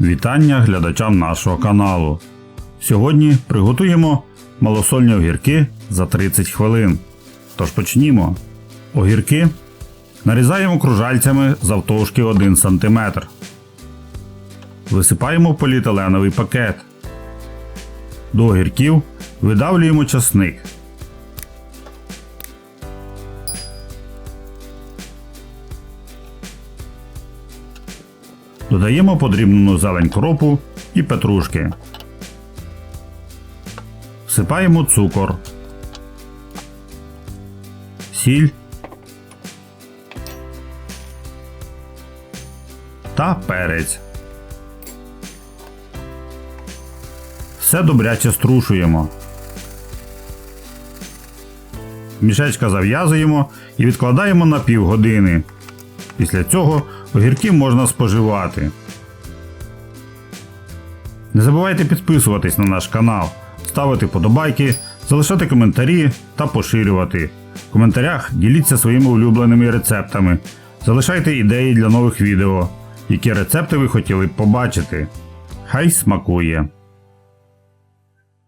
Вітання глядачам нашого каналу. Сьогодні приготуємо малосольні огірки за 30 хвилин. Тож почнімо. Огірки нарізаємо кружальцями завтовшки 1 см. Висипаємо в поліетиленовий пакет. До огірків видавлюємо часник. Додаємо подрібнену зелень кропу і петрушки. Всипаємо цукор, сіль та перець. Все добряче струшуємо. Мішечка зав'язуємо і відкладаємо на півгодини. Після цього огірки можна споживати. Не забувайте підписуватись на наш канал, ставити подобайки, залишати коментарі та поширювати. В коментарях діліться своїми улюбленими рецептами. Залишайте ідеї для нових відео, які рецепти ви хотіли б побачити. Хай смакує!